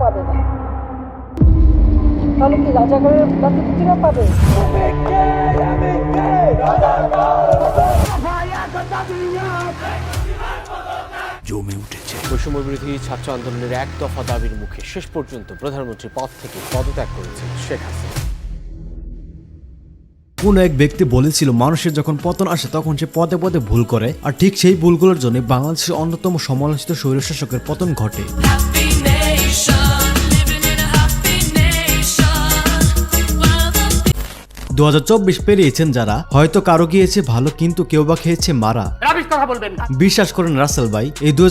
পাবে না। তাহলে কি রাজাকারের নাতিপুতিরা পাবে? বৈষম্য বিরোধী ছাত্র আন্দোলনের এক দফা দাবির মুখে শেষ পর্যন্ত প্রধানমন্ত্রী পদ থেকে পদত্যাগ করেছেন শেখ হাসিনা। কোনো এক ব্যক্তি বলেছিল মানুষের যখন পতন আসে তখন সে পদে পদে ভুল করে আর ঠিক সেই ভুলগুলোর জন্য বাংলাদেশের অন্যতম সমালোচিত স্বৈরশাসকের পতন ঘটে। দু হাজার চব্বিশ পেরিয়েছেন যারা হয়তো কারও গিয়েছে ভালো কিন্তু কেউ বা খেয়েছে মারা। বিশ্বাস করেন রাসেল ভাই এই দু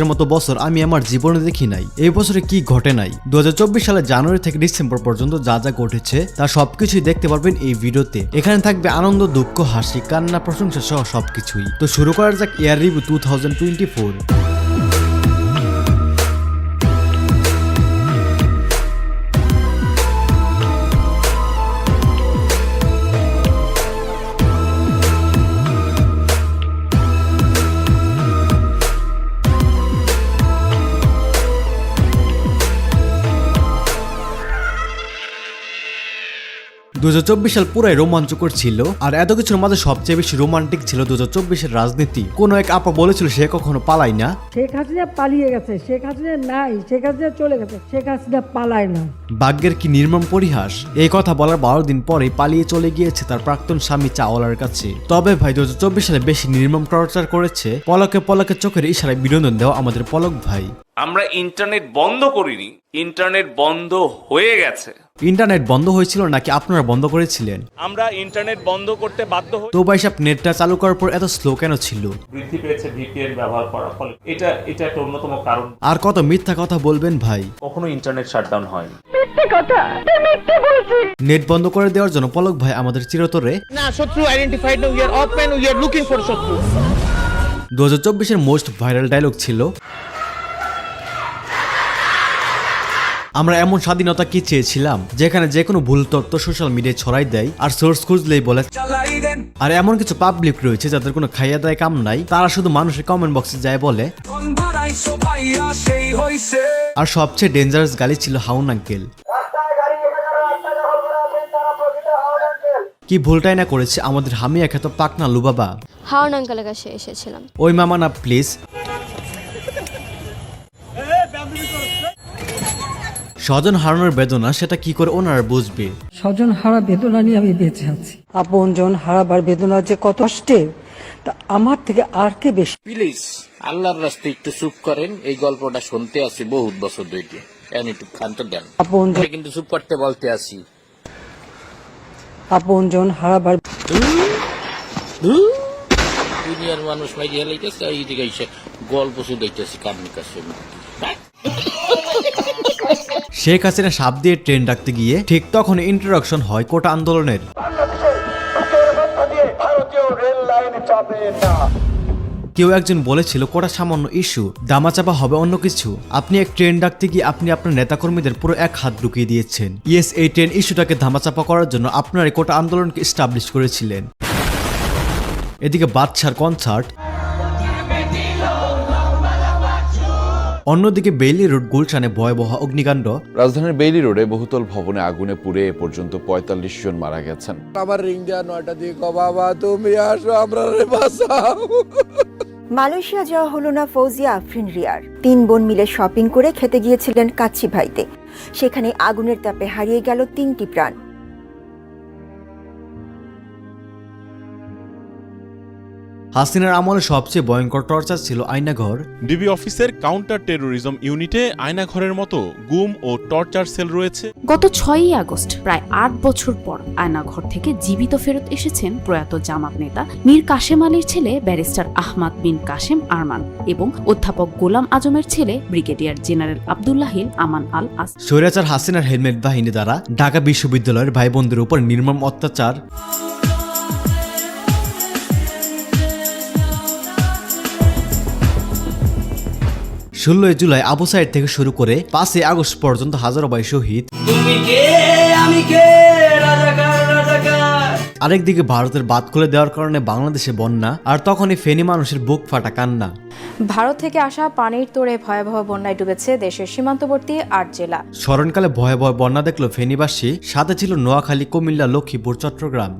এর মতো বছর আমি আমার জীবনে দেখি নাই। এই বছরে কি ঘটে নাই? দু হাজার চব্বিশ সালে জানুয়ারি থেকে ডিসেম্বর পর্যন্ত যা যা ঘটেছে তা সবকিছুই দেখতে পারবেন এই ভিডিওতে। এখানে থাকবে আনন্দ দুঃখ হাসি কান্না প্রশংসা সহ সবকিছুই। তো শুরু করা যাক year review two thousand twenty four. দু সাল পুরাই রোমাঞ্চকর ছিল আর এত কিছুর মাঝে সবচেয়ে বেশি রোমান্টিক ছিল দু এর রাজনীতি। কোন এক আপা বলেছিল সে কখনো পালায় না। শেখ হাসিনা পালিয়ে গেছে শেখ হাসিনা নাই শেখ হাসিনা চলে গেছে শেখ হাসিনা পালায় না। ভাগ্যের কি নির্মম পরিহাস? এই কথা বলার বারো দিন পরে পালিয়ে চলে গিয়েছে তার প্রাক্তন স্বামী চাওয়ালার কাছে। তবে ভাই দু হাজার চব্বিশ সালে বেশি নির্মম টর্চার করেছে পলকে পলকে চোখের ইশারায় বিনোদন দেওয়া আমাদের পলক ভাই। আমরা ইন্টারনেট বন্ধ করিনি ইন্টারনেট বন্ধ হয়ে গেছে। ইন্টারনেট বন্ধ হয়েছিল নাকি আপনারা বন্ধ করেছিলেন? আমরা ইন্টারনেট বন্ধ করতে বাধ্য হই। তো ভাই সাহেব নেটটা চালু করার পর এত স্লো কেন ছিল? বৃদ্ধি পেয়েছে ভিপিএন ব্যবহার করার ফলে। এটা এটা একটা অন্যতম কারণ। আর কত মিথ্যা কথা বলবেন ভাই? কখনো ইন্টারনেট শাটডাউন হয়নি। নেট বন্ধ করে দেওয়ার জন্য পলক ভাই আমাদের চিরতরে। না শত্রু আইডেন্টিফাইড না we are open we are looking for শত্রু। দু হাজার চব্বিশের মোস্ট ভাইরাল ডায়লগ ছিল আমরা এমন স্বাধীনতা কি চেয়েছিলাম যেখানে যে কোনো ভুল তথ্য সোশ্যাল মিডিয়ায় ছড়াই দেয় আর সোর্স খুঁজলেই বলে। আর এমন কিছু পাবলিক রয়েছে যাদের কোনো খাইয়া দেয় কাম নাই তারা শুধু মানুষের কমেন্ট বক্সে যায় বলে। আর সবচেয়ে ডেঞ্জারাস গালি ছিল হাউন আঙ্কেল কি ভুলটাই না করেছে আমাদের হামিয়া খ্যাত পাকনা লুবাবা। হাওন আঙ্কেলের কাছে এসেছিলাম। ওই মামা না প্লিজ স্বজন হারানোর বেদনা সেটা কি করে ওনারা বুঝবে? স্বজন হারা বেদনা নিয়ে আমি বেঁচে আছি। আপন জন হারাবার বেদনা যে কত কষ্টের তা আমার থেকে আর কে বেশি? প্লিজ আল্লাহর রাস্তায় একটু চুপ করেন। এই গল্পটা শুনতে আসি বহুত বছর ধরে। এখন একটু ক্ষান্ত দেন আপন জন কিন্তু চুপ করতে বলতে আসি আপন জন হারাবার দুনিয়ার মানুষ মাইরি হেলাইতেছে এইদিকে এসে গল্প শুধাইতেছি কারণের কাছে। শেখ হাসিনা সাপ দিয়ে ট্রেন ডাকতে গিয়ে ঠিক তখন ইন্ট্রোডাকশন হয় কোটা আন্দোলনের। কেউ একজন বলেছিল কোটা সামান্য ইস্যু দামাচাপা হবে অন্য কিছু। আপনি এক ট্রেন ডাকতে গিয়ে আপনি আপনার নেতাকর্মীদের পুরো এক হাত ঢুকিয়ে দিয়েছেন। ইয়েস এই ট্রেন ইস্যুটাকে ধামাচাপা করার জন্য আপনার এই কোটা আন্দোলনকে স্টাবলিশ করেছিলেন। এদিকে বাদশার কনসার্ট অন্যদিকে বেইলি রোড গুলশানে ভয়াবহ অগ্নিকাণ্ড। রাজধানীর বেইলি রোডে বহুতল ভবনে আগুনে পুড়ে এ পর্যন্ত পঁয়তাল্লিশ জন মারা গেছেন। আমার রিং দেওয়া নয়টা দিয়ে কো বাবা তুমি আসো আমরা বাঁচাও। মালয়েশিয়া যাওয়া হলো না ফৌজিয়া আফরিন রিয়ার। তিন বোন মিলে শপিং করে খেতে গিয়েছিলেন কাচ্চি ভাইতে। সেখানে আগুনের তাপে হারিয়ে গেল তিনটি প্রাণ। হাসিনার আমলে সবচেয়ে ভয়ঙ্কর টর্চার ছিল আয়নাঘর। ডিবি অফিসের কাউন্টার টেরোরিজম ইউনিটে আয়নাঘরের মতো গুম ও টর্চার সেল রয়েছে। গত ছয়ই আগস্ট প্রায় আট বছর পর আয়নাঘর থেকে জীবিত ফেরত এসেছেন প্রয়াত জামাত নেতা মীর কাশেম আলীর ছেলে ব্যারিস্টার আহমাদ বিন কাশেম আরমান এবং অধ্যাপক গোলাম আজমের ছেলে ব্রিগেডিয়ার জেনারেল আবদুল্লাহিল আমান আল আস। স্বৈরাচার হাসিনার হেলমেট বাহিনী দ্বারা ঢাকা বিশ্ববিদ্যালয়ের ভাই বোনদের উপর নির্মম অত্যাচার। ষোলোই জুলাই আবু সাইড থেকে শুরু করে পাঁচই আগস্ট পর্যন্ত হাজারো ভাই শহীদ। আরেকদিকে ভারতের বাদ খুলে দেওয়ার কারণে বাংলাদেশে বন্যা আর তখনই ফেনী মানুষের বুক ফাটা কান্না। ভারত থেকে আসা পানির তোড়ে ভয়াবহ বন্যায় ডুবেছে দেশের সীমান্তবর্তী আট জেলা। স্মরণকালে ভয়ে ভয়ে বন্যা দেখল ফেনীবাসী সাথে ছিল নোয়াখালী কুমিল্লা লক্ষ্মীপুর চট্টগ্রাম।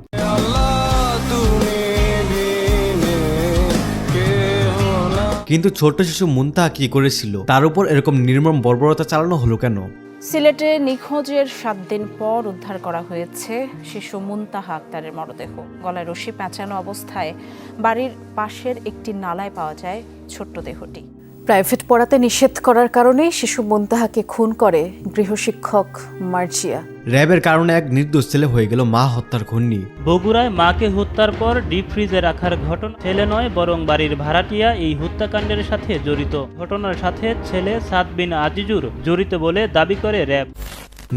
কিন্তু ছোট্ট শিশু মুন্তা কি করেছিল? তার উপর এরকম নির্মম বর্বরতা চালানো হলো কেন? সিলেটে নিখোঁজের সাত দিন পর উদ্ধার করা হয়েছে শিশু মুনতাহা আক্তারের মরদেহ। গলায় রশি পেঁচানো অবস্থায় বাড়ির পাশের একটি নালায় পাওয়া যায় ছোট্ট দেহটি। প্রাইভেট পড়াতে নিষেধ করার কারণে শিশু মন্তাহাকে খুন করে গৃহশিক্ষক মার্জিয়া। র্যাবের কারণে এক নির্দোষ ছেলে হয়ে গেল মা হত্যার খুননি বগুড়ায় মাকে হত্যার পর ডিপ ফ্রিজে রাখার ঘটনা। ছেলে নয় বরং বাড়ির ভাড়াটিয়া এই হত্যাকাণ্ডের সাথে জড়িত। ঘটনার সাথে ছেলে সাদবিন আজিজুর জড়িত বলে দাবি করে র্যাব।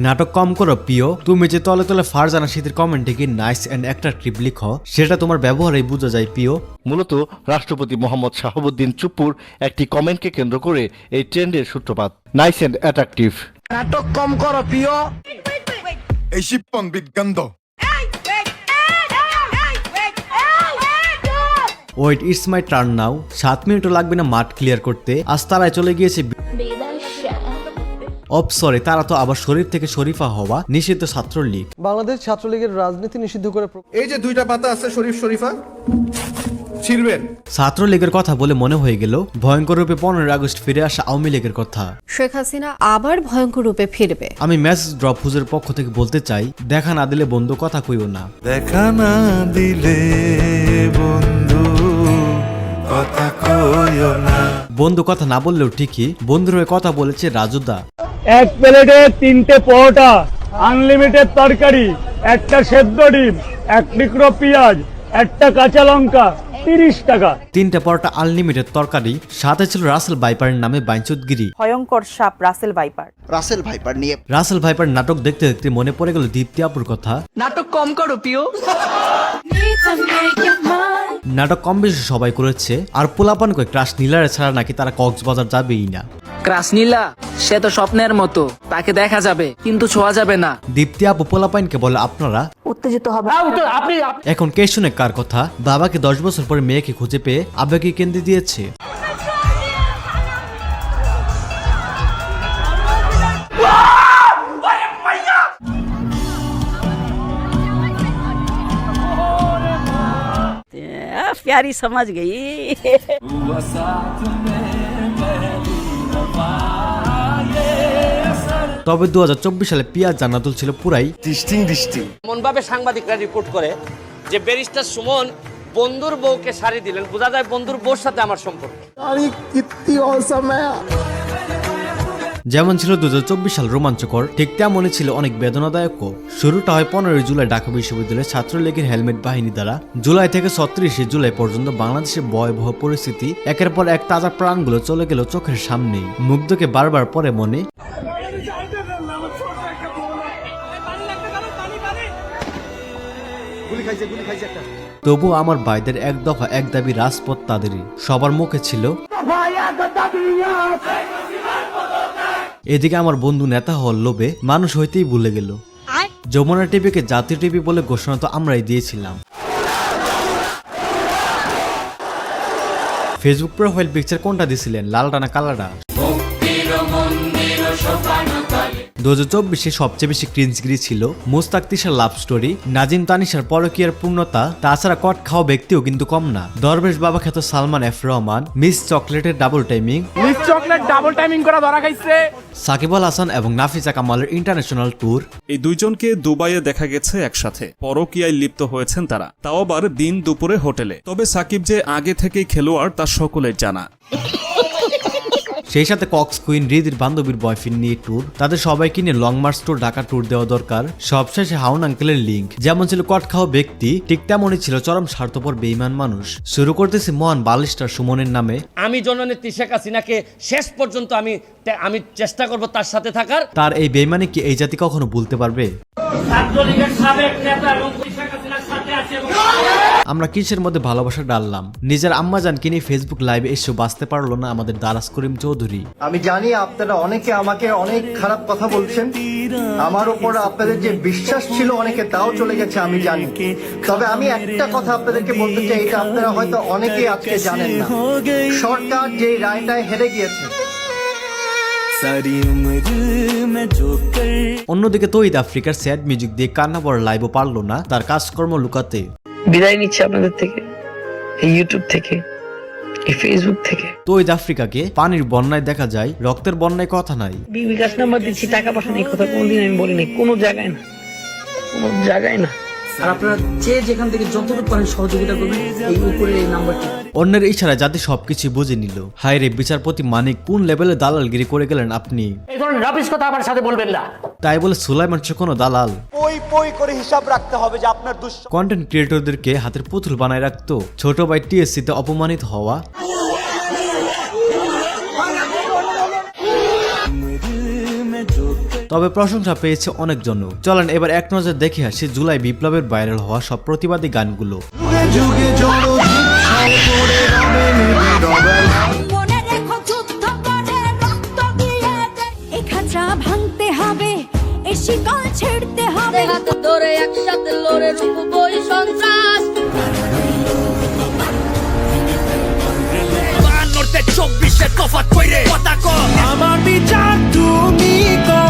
নাটক কম করো প্রিয়। তুমি যে তলে তলে ফারজানা শীতের কমেন্টে কি নাইস অ্যান্ড একটা লিখো সেটা তোমার ব্যবহারেই বোঝা যায় প্রিয়। মূলত রাষ্ট্রপতি মোহাম্মদ শাহাবুদ্দিন চুপ্পুর একটি কমেন্টকে কেন্দ্র করে এই ট্রেন্ডের সূত্রপাত নাইস অ্যান্ড অ্যাট্রাকটিভ নাটক কম করো প্রিয়। এই Shipon বিদ্গন্ধ wait it's my turn now সাত মিনিটও লাগবে না মাঠ ক্লিয়ার করতে। আজ তারাই চলে গিয়েছে অপ সরি তারা তো আবার শরীর থেকে শরীফা হওয়া নিষিদ্ধ ছাত্রলীগ। বাংলাদেশ ছাত্রলীগের রাজনীতি নিষিদ্ধ করে এই যে দুইটা পাতা আছে শরীফ শরীফা ছিড়বেন। ছাত্রলীগের কথা বলে মনে হয়ে গেল ভয়ঙ্কর রূপে পনেরোই আগস্ট ফিরে আসা আওয়ামী লীগের কথা। শেখ হাসিনা আবার ভয়ঙ্কর রূপে ফিরবে। আমি মেসেজ ড্রপ হুজের পক্ষ থেকে বলতে চাই দেখা না দিলে বন্ধু কথা কইও না। দেখা না দিলে বন্ধু কথা কইও না। বন্ধু কথা না বললেও ঠিকই বন্ধুর হয়ে কথা বলেছে রাজুদা। এক প্লেটে তিনটে পরোটা আনলিমিটেড তরকারি একটা সেদ্ধ ডিম এক টুকরো পেঁয়াজ একটা কাঁচা লঙ্কা তিরিশ টাকা। তিনটা পরোটা আনলিমিটেড তরকারি সাথে ছিল রাসেল বাইপারের নামে ভয়ঙ্কর সাপ রাসেল ভাইপার। রাসেল ভাইপার নিয়ে রাসেল ভাইপার নাটক দেখতে দেখতে মনে পড়ে গেল দীপ্তি আপুর কথা। নাটক কম করো প্রিয় নাটক কম বেশি সবাই করেছে আর পোলাপান কয়ে ক্রাশ নীলারে ছাড়া নাকি তারা কক্সবাজার যাবেই না। ক্রাসনীলা সে তো স্বপ্নের মতো তাকে দেখা যাবে কিন্তু ছোঁয়া যাবে না দীপ্তি আপু পোলাপাইনকে বলে আপনারা উত্তেজিত হবে এখন কে শুনে কার কথা বাবাকে দশ বছর পরে মেয়েকে খুঁজে পেয়ে আবেগে কেন্দ্রে দিয়েছে प्यारी समझ गई তবে দুহাজার চব্বিশ সালে পিয়াজ জান্নাতুল ছিল পুরাই ডিস্টিং ডিস্টিং এমনভাবে সাংবাদিকরা রিপোর্ট করে যে ব্যারিস্টার সুমন বন্ধুর বউকে শাড়ি দিলেন। বোঝা যায় বন্ধুর বউর সাথে আমার সম্পর্ক। যেমন ছিল দু হাজার চব্বিশ সাল রোমাঞ্চকর, ঠিক তেমনই ছিল অনেক বেদনাদায়কও। শুরুটা হয় পনেরোই জুলাই ঢাকা বিশ্ববিদ্যালয়ের ছাত্রলীগের হেলমেট বাহিনী দ্বারা। জুলাই থেকে ছত্রিশে জুলাই পর্যন্ত বাংলাদেশের ভয়াবহ পরিস্থিতি। একের পর এক তাজা প্রাণগুলো চলে গেল চোখের সামনেই। মুগ্ধকে বারবার পরে মনে তবু আমার ভাইদের এক দফা, এক দাবি রাজপথ তাদেরই। সবার মুখে ছিল এদিকে আমার বন্ধু নেতা হওয়ার লোভে মানুষ হইতেই ভুলে গেল। যমুনা টিভিকে জাতীয় টিভি বলে ঘোষণা তো আমরাই দিয়েছিলাম। ফেসবুক প্রোফাইল পিকচার কোনটা দিছিলেন? লালটা না কালাটা দু হাজার চব্বিশে সবচেয়ে বেশি ক্রিঞ্জগিরি ছিল মুস্তাক তিশার লাভ স্টোরি নাজিম তানিশার পরকীয়ার পূর্ণতা তাছাড়া কট খাওয়া ব্যক্তিও কিন্তু কম না। দরবেশ বাবা খ্যাত সালমান এফ রহমান মিস চকলেটের double timing miss chocolate double timing করা ধরা খাইছে। সাকিব আল হাসান এবং নাফিজা কামালের ইন্টারন্যাশনাল ট্যুর এই দুইজনকে দুবাইয়ে দেখা গেছে একসাথে। পরকীয়ায় লিপ্ত হয়েছেন তারা। তাও আবার দিন দুপুরে হোটেলে। তবে সাকিব যে আগে থেকেই খেলোয়াড় তা সকলের জানা। সেই সাথে কক্স কুইন রিদির বান্ধবীর বয়ফ্রেন্ড নিয়ে ট্যুর তাদের সবাইকে নিয়ে long march to Dhaka tour দেওয়া দরকার। সবশেষে হাউন আঙ্কেলের লিঙ্ক যেমন ছিল কট খাওয়া ব্যক্তি ঠিক তেমনই ছিল চরম স্বার্থপর বেইমান মানুষ। শুরু করতেছি মহান বালিস্টার সুমনের নামে। আমি জননেত্রী শেখ হাসিনাকে শেষ পর্যন্ত আমি আমি চেষ্টা করব তার সাথে থাকার। তার এই বেইমানি কি এই জাতি কখনো ভুলতে পারবে? ছাত্রলীগের সাবেক নেতা এবং শেখ হাসিনার সাথে আছে এবং আমরা কিসের মধ্যে ভালোবাসা ডাললাম? নিজের আম্মা জানকে নিয়ে ফেসবুক লাইভে এসে বাঁচতে পারল না আমাদের দারাস করিম চৌধুরী। আমি জানি আপনারা অনেকে আমাকে অনেক খারাপ কথা বলছেন। আমার উপর আপনাদের যে বিশ্বাস ছিল অনেকে তাও চলে গেছে আমি জানি। তবে আমি একটা কথা আপনাদেরকে বলতে চাই এটা আপনারা হয়তো অনেকে আজকে জানেন না। সরকার যে রায়টায় হেরে গিয়েছে। অন্যদিকে তৈদ আফ্রিকার স্যাড মিউজিক দিয়ে কান্না বড় লাইভও পারল না তার কাজকর্ম লুকাতে। বিদায় নিচ্ছি আপনাদের থেকে এই ইউটিউব থেকে এই ফেসবুক থেকে। তৈদ আফ্রিকাকে পানির বন্যায় দেখা যায় রক্তের বন্যায় কথা নাই। বিকাশ নাম্বার দিচ্ছি টাকা পয়সা নেই কথা কোনোদিন আমি বলিনি কোনো জায়গায় না কোনো জায়গায় না। আর আপনারা যে যেখান থেকে যতটুকু পারেন সহযোগিতা করবেন এই উপরে এই নাম্বারটি। অন্যের ইশারায় যাতে সবকিছু বুঝে নিল। হায় রে বিচারপতি মানিক কোন লেভেলে দালালগিরি করে গেলেন আপনি? এই ধরনের রাবিশ কথা আমার সাথে বলবেন না। তাই বলে সুলাইমান সে কোনো দালাল। পই পই করে হিসাব রাখতে হবে যে আপনার দুঃ কন্টেন্ট ক্রিয়েটরদেরকে হাতের পুতুল বানায় রাখতো। ছোট ভাই টিএসসিতে অপমানিত হওয়া। তবে প্রশংসা পেয়েছে অনেকজন চলেন এবার এক নজর দেখে আসি জুলাই বিপ্লবের ভাইরাল হওয়া সব প্রতিবাদী গানগুলো। মনে রেখো করে রক্ত দিয়ে এ খাঁচা ভাঙতে হবে এ শিকল ছেড়তে হবে। হাত ধরে একসাথে লড়ে রুখবই সন্ত্রাস। চব্বিশের তফাত কইরে। কথা কর আমার বিচার তুমি করো।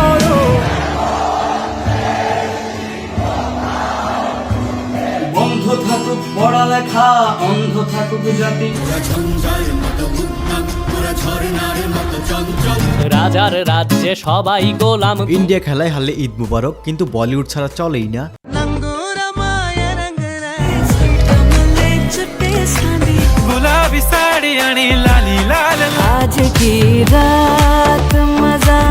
দেখা অন্ধ থাকুক জাতি। রাজার রাজ্যে সবাই গোলাম। ইন্ডিয়া খেলায় হারলে ঈদ মুবারক কিন্তু বলিউড ছাড়া চলেই না। আজ কি রাত মজা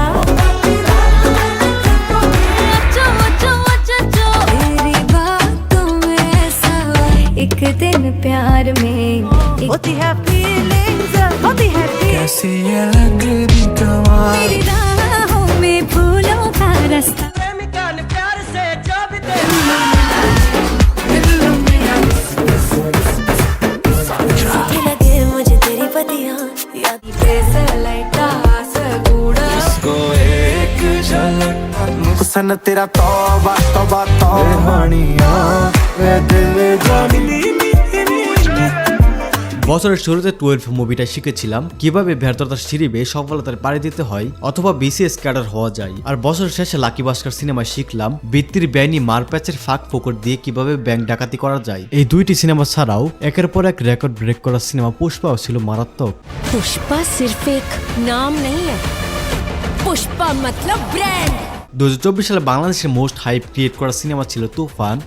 होती है फीलिंग्स होती है कैसी ये लग रही कमाल तेरी राहों में फूलों का रास्ता। प्यार से जब लगे मुझे तेरी पतियाँ। याद लाइटा सगुड़ा को एक झलक मुहसन तेरा तौबा तौबा तौबानिया वे दिल जानी। বছরের শুরুতে টুয়েলভ মুভিটা শিখেছিলাম কীভাবে ব্যর্থতার সিরিবে সফলতার পাড়ি দিতে হয় অথবা বিসিএস ক্যাডার হওয়া যায়। আর বছর শেষে লাকি ভাস্কর সিনেমায় শিখলাম বৃত্তির বেআইনি মারপ্যাচের ফাঁক ফোকর দিয়ে কীভাবে ব্যাংক ডাকাতি করা যায়। এই দুইটি সিনেমা ছাড়াও একের পর এক রেকর্ড ব্রেক করা সিনেমা পুষ্পাও ছিল মারাত্মক। পুষ্পা সিরফ এক নাম নেই। পুষ্পা মতলব ব্র্যান্ড দু হাজার চব্বিশ সালে বাংলাদেশের মোস্ট হাইপ ক্রিয়েট করা সিনেমা ছিল তুফান।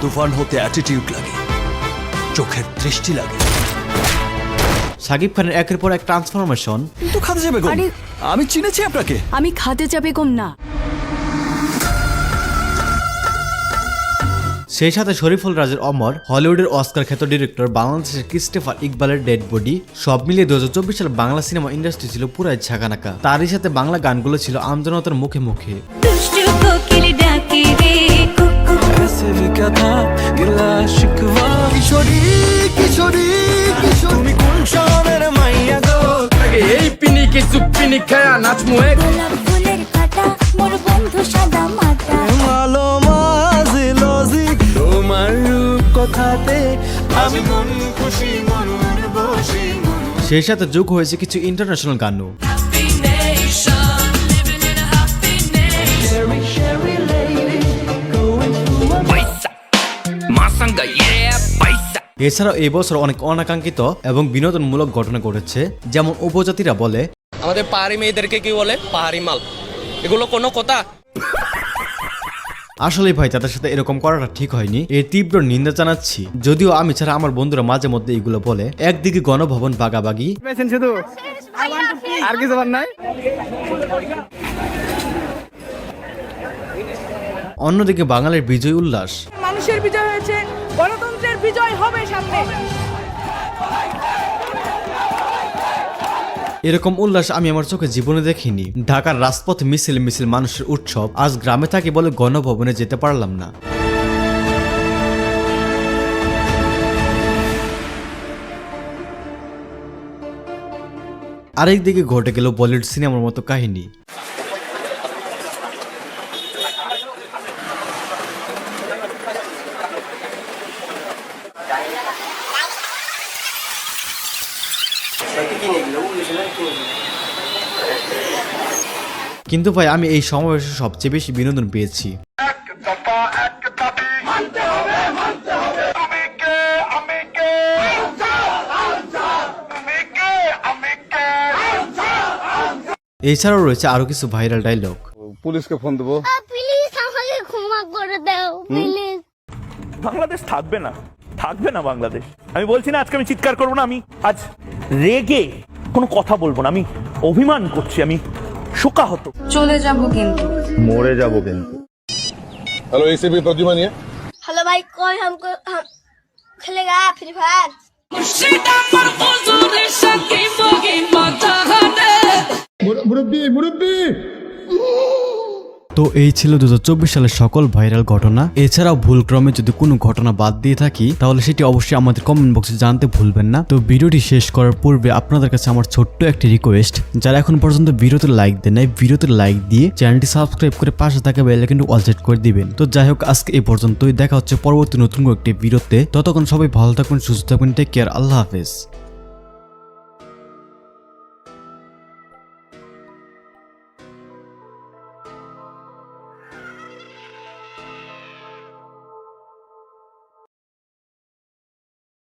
তুফান হতে অ্যাটিটিউড লাগে। চোখের দৃষ্টি লাগে। সাকিব খানের একের পর এক ট্রান্সফরমেশন কিন্তু খাতে যাবে গো আমি চিনেছি আপনাকে। আমি খাতে যাবে কম না। সেই সাথে শরীফুল রাজের অমর হলিউডের অস্কার খ্যাত ডিরেক্টর বাংলাদেশের ক্রিস্টেফার ইকবালের ডেড বডি সব মিলিয়ে দু সালে বাংলা সিনেমা ইন্ডাস্ট্রি ছিল পুরাই ঝাঁকানাকা তারই সাথে বাংলা গানগুলো ছিল আমজনতার মুখে মুখে। সুপিনি খায়া নাচমু এক। গোলাপ ফুলের কাটা মোর বন্ধু সাদা মাটা। ভালো মাঝি লজিক তোমার কথাতে আমি মন খুশি মনের বসি সেই সাথে যোগ হয়েছে কিছু ইন্টারন্যাশনাল গানও। এছাড়াও এই বছর অনেক অনাকাঙ্ক্ষিত এবং বিনোদনমূলক ঘটনা ঘটেছে যেমন উপজাতিরা বলে আমাদের পাহাড়ি মেয়েদেরকে কি বলে? পাহাড়ি মাল। এগুলো কোনো কথা? আসলে ভাই তাদের সাথে এরকম করাটা ঠিক হয়নি। এর তীব্র নিন্দা জানাচ্ছি। যদিও আমি ছাড়া আমার বন্ধুরা মাঝে মধ্যে এগুলো বলে। একদিকে গণভবন বাগাবাগি। শুধু? আর কিছু নাই? অন্যদিকে বাঙালির বিজয় উল্লাস। মানুষের বিজয় হয়েছে গণতন্ত্রের বিজয় হবে সামনে। এরকম উল্লাস আমি আমার চোখে জীবনে দেখিনি। ঢাকার রাজপথ মিছিল মিছিল মানুষের উৎসব, আজ গ্রামে থাকি বলে গণভবনে যেতে পারলাম না। আরেক দিকে ঘটে গেল বলিউড সিনেমার মতো কাহিনী। কিন্তু ভাই আমি এই সমাবেশে সবচেয়ে বেশি বিনোদন পেয়েছি। এছাড়াও রয়েছে আরও কিছু ভাইরাল ডায়লগ পুলিশকে ফোন দেবো। প্লিজ আমাকে ক্ষমা করে দাও প্লিজ বাংলাদেশ থাকবে না থাকবে না বাংলাদেশ। আমি বলছি না আজকে আমি চিৎকার করব না আমি আজ রেগে কোনো কথা বলবো না আমি অভিমান করছি আমি শোকাহত চলে যাব কিন্তু মরে যাবো কিন্তু হ্যালো এসিপি প্রতিমা নিয়ে हेलो भाई कौन हमको हम खेलेगा फ्री फायर মুরব্বী মুরব্বী তো এই ছিল দু হাজার চব্বিশ সালের সকল ভাইরাল ঘটনা। এছাড়াও ভুলক্রমে যদি কোনো ঘটনা বাদ দিয়ে থাকি, তাহলে সেটি অবশ্যই আমাদের কমেন্ট বক্সে জানতে ভুলবেন না। তো ভিডিওটি শেষ করার পূর্বে আপনাদের কাছে আমার ছোট্ট একটি রিকোয়েস্ট যারা এখন পর্যন্ত ভিডিওতে লাইক দেন নাই, ভিডিওতে লাইক দিয়ে চ্যানেলটি সাবস্ক্রাইব করে পাশে থাকা বেল কিন্তু অল সেট করে দিবেন। তো যাই হোক, আজকে এই পর্যন্তই। দেখা হচ্ছে পরবর্তী নতুন একটি ভিডিওতে। ততক্ষণ সবাই ভালো থাকবেন সুস্থ থাকবেন টেক কেয়ার আল্লাহ হাফেজ।